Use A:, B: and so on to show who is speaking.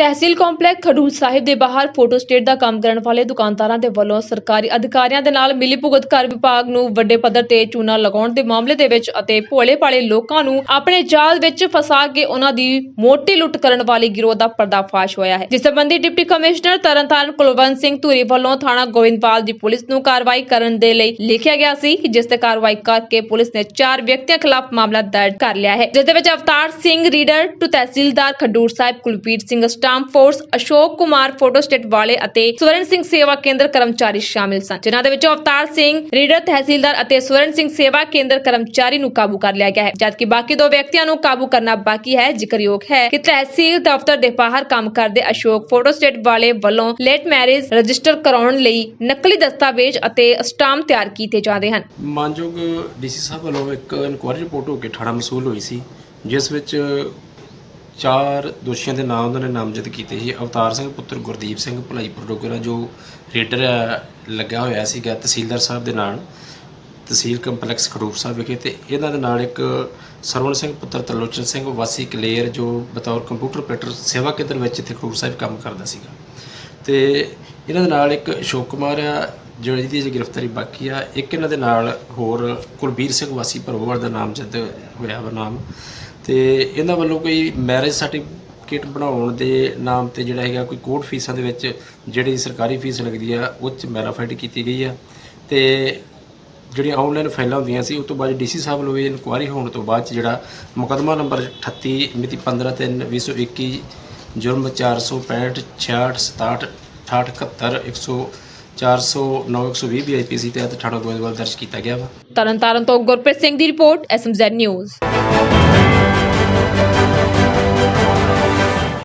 A: ਤਹਿਸੀਲ complex Khadur ਸਾਹਿਬ ਦੇ ਬਾਹਰ photo state ਦਾ ਕੰਮ ਕਰਨ ਵਾਲੇ ਦੁਕਾਨਦਾਰਾਂ ਦੇ ਵੱਲੋਂ ਸਰਕਾਰੀ ਅਧਿਕਾਰੀਆਂ ਦੇ ਨਾਲ ਮਿਲੀਭੁਗਤ ਕਰ ਵਿਭਾਗ ਨੂੰ ਵੱਡੇ ਪੱਧਰ ਤੇ ਚੂਨਾ ਲਗਾਉਣ ਦੇ ਮਾਮਲੇ ਦੇ ਵਿੱਚ ਅਤੇ ਭੋਲੇ ਭਾਲੇ ਲੋਕਾਂ ਨੂੰ ਆਪਣੇ ਜਾਲ ਵਿੱਚ ਫਸਾ ਕੇ ਉਹਨਾਂ ਦੀ ਮੋਟੀ ਲੁੱਟ ਕਰਨ ਵਾਲੀ ਗਿਰੋਹ ਦਾ ਪਰਦਾਫਾਸ਼ ਹੋਇਆ ਹੈ। ਜਿਸ ਸੰਬੰਧੀ ਡਿਪਟੀ ਕਮਿਸ਼ਨਰ ਤਰਨਤਾਰਨ ਕੁਲਵੰਤ ਸਿੰਘ ਧੂਰੀ ਵੱਲੋਂ ਥਾਣਾ ਗੋਇੰਦਵਾਲ ਦੀ ਪੁਲਿਸ ਨੂੰ ਕਾਰਵਾਈ ਕਰਨ ਦੇ ਲਈ ਲਿਖਿਆ ਗਿਆ ਸੀ ਜਿਸ ਤੇ ਕਾਰਵਾਈ ਕਰਕੇ ਪੁਲਿਸ ਨੇ ਚਾਰ ਵਿਅਕਤੀਆਂ ਖਿਲਾਫ ਮਾਮਲਾ ਦਰਜ ਕਰ ਲਿਆ ਹੈ। ਜਿਸ ਦੇ ਵਿੱਚ Avtar Singh, reader to tehsildar Khadur Sahib Kulveer Singh stamp ਫੋਰਸ ਅਸ਼ੋਕ ਕੁਮਾਰ ਫੋਟੋ ਸਟੇਟ ਵਾਲੇ ਅਤੇ ਸਵਰਨ ਸਿੰਘ ਸੇਵਾ ਕੇਂਦਰ ਕਰਮਚਾਰੀ ਸ਼ਾਮਿਲ ਸਨ, ਜਿਨ੍ਹਾਂ ਦੇ ਵਿੱਚੋਂ ਅਵਤਾਰ ਸਿੰਘ ਰੀਡਰ ਤਹਿਸੀਲਦਾਰ ਅਤੇ ਸਵਰਨ ਸਿੰਘ ਸੇਵਾ ਕੇਂਦਰ ਕਰਮਚਾਰੀ ਨੂੰ ਕਾਬੂ ਕਰ ਲਿਆ ਗਿਆ ਹੈ, ਜਦਕਿ ਬਾਕੀ ਦੋ ਵਿਅਕਤੀਆਂ ਨੂੰ ਕਾਬੂ ਕਰਨਾ ਬਾਕੀ ਹੈ, ਜ਼ਿਕਰਯੋਗ ਹੈ ਕਿ ਤਹਿਸੀਲ ਦਫ਼ਤਰ ਦੇ ਬਾਹਰ ਕੰਮ ਕਰਦੇ ਅਸ਼ੋਕ ਫੋਟੋ ਸਟੇਟ ਵਾਲੇ ਵੱਲੋਂ ਲੇਟ ਮੈਰਿਜ ਰਜਿਸਟਰ ਕਰਾਉਣ ਲਈ ਨਕਲੀ ਦਸਤਾਵੇਜ਼ ਅਤੇ ਸਟਾਂਪ ਤਿਆਰ ਕੀਤੇ ਜਾਂਦੇ ਹਨ।
B: ਮਾਨਯੋਗ ਡੀਸੀ ਸਾਹਿਬ ਵੱਲੋਂ ਇੱਕ ਇਨਕੁਆਇਰੀ ਰਿਪੋਰਟ ਹੋ ਕੇ ਥਾਣਾ ਮਸੂਲ ਹੋਈ ਸੀ, ਜਿਸ ਵਿੱਚ ਚਾਰ ਦੋਸ਼ੀਆਂ ਦੇ ਨਾਮ ਉਹਨਾਂ ਨੇ ਨਾਮਜ਼ਦ ਕੀਤੇ ਸੀ। ਅਵਤਾਰ ਸਿੰਘ ਪੁੱਤਰ ਗੁਰਦੀਪ ਸਿੰਘ ਭਲਾਈਪੁਰ ਡੋਗਰਾ ਜੋ ਰੇਡਰ ਹੈ, ਲੱਗਿਆ ਹੋਇਆ ਸੀਗਾ ਤਹਿਸੀਲਦਾਰ ਸਾਹਿਬ ਦੇ ਨਾਲ ਤਹਿਸੀਲ ਕੰਪਲੈਕਸ ਖਡੂਰ ਸਾਹਿਬ ਵਿਖੇ ਤੇ ਇਹਨਾਂ ਦੇ ਨਾਲ ਇੱਕ ਸਰਵਣ ਸਿੰਘ ਪੁੱਤਰ ਤਲੋਚਨ ਸਿੰਘ ਵਾਸੀ ਕਲੇਰ ਜੋ ਬਤੌਰ ਕੰਪਿਊਟਰ ਆਪਰੇਟਰ ਸੇਵਾ ਕੇਂਦਰ ਵਿੱਚ ਇੱਥੇ ਖਡੂਰ ਸਾਹਿਬ ਕੰਮ ਕਰਦਾ ਸੀਗਾ। ਤੇ ਇਹਨਾਂ ਦੇ ਨਾਲ ਇੱਕ ਅਸ਼ੋਕ ਕੁਮਾਰ ਆ ਜੋ ਜਿਹਦੀ ਅਜੇ ਗ੍ਰਿਫਤਾਰੀ ਬਾਕੀ ਆ, ਇੱਕ ਇਹਨਾਂ ਦੇ ਨਾਲ ਹੋਰ ਕੁਲਬੀਰ ਸਿੰਘ ਵਾਸੀ ਭਰੋਵਰ ਦਾ ਨਾਮ ਜਦ ਹੋਇਆ ਵਾ ਨਾਮ। ਤੇ ਇਹਨਾਂ ਵੱਲੋਂ ਕੋਈ ਮੈਰਿਜ ਸਰਟੀਫਿਕੇਟ ਬਣਾਉਣ ਦੇ ਨਾਮ ਤੇ ਜਿਹੜਾ ਹੈਗਾ ਕੋਈ ਕੋਰਟ ਫੀਸਾਂ ਦੇ ਵਿੱਚ ਜਿਹੜੀ ਸਰਕਾਰੀ ਫੀਸ ਲੱਗਦੀ ਆ, ਉਹ ਚ ਮੈਰਾਫਾਈਡ ਕੀਤੀ ਗਈ ਆ। ਤੇ ਜਿਹੜੀਆਂ ਆਨਲਾਈਨ ਫਾਈਲਾਂ ਹੁੰਦੀਆਂ ਸੀ ਉਸ ਤੋਂ ਬਾਅਦ ਡੀਸੀ ਸਾਹਿਬ ਵੱਲੋਂ ਇਹ ਇਨਕੁਆਇਰੀ ਹੋਣ ਤੋਂ ਬਾਅਦ 'ਚ ਜਿਹੜਾ ਮੁਕੱਦਮਾ ਨੰਬਰ 38 ਮਿਤੀ 15 3 2021 ਜੁਰਮ 465 66 67 68 71 100 409 120 ਬੀਆਈਪੀਸੀ ਤਹਿਤ ਥਾਣਾ ਗੋਇੰਦਵਾਲ ਦਰਜ ਕੀਤਾ ਗਿਆ ਵਾ।
A: ਤਰਨਤਾਰਨ ਤੋਂ ਗੁਰਪ੍ਰੀਤ ਸਿੰਘ ਦੀ ਰਿਪੋਰਟ ਐਸਐਮਜ਼ੈਡ ਨਿਊਜ਼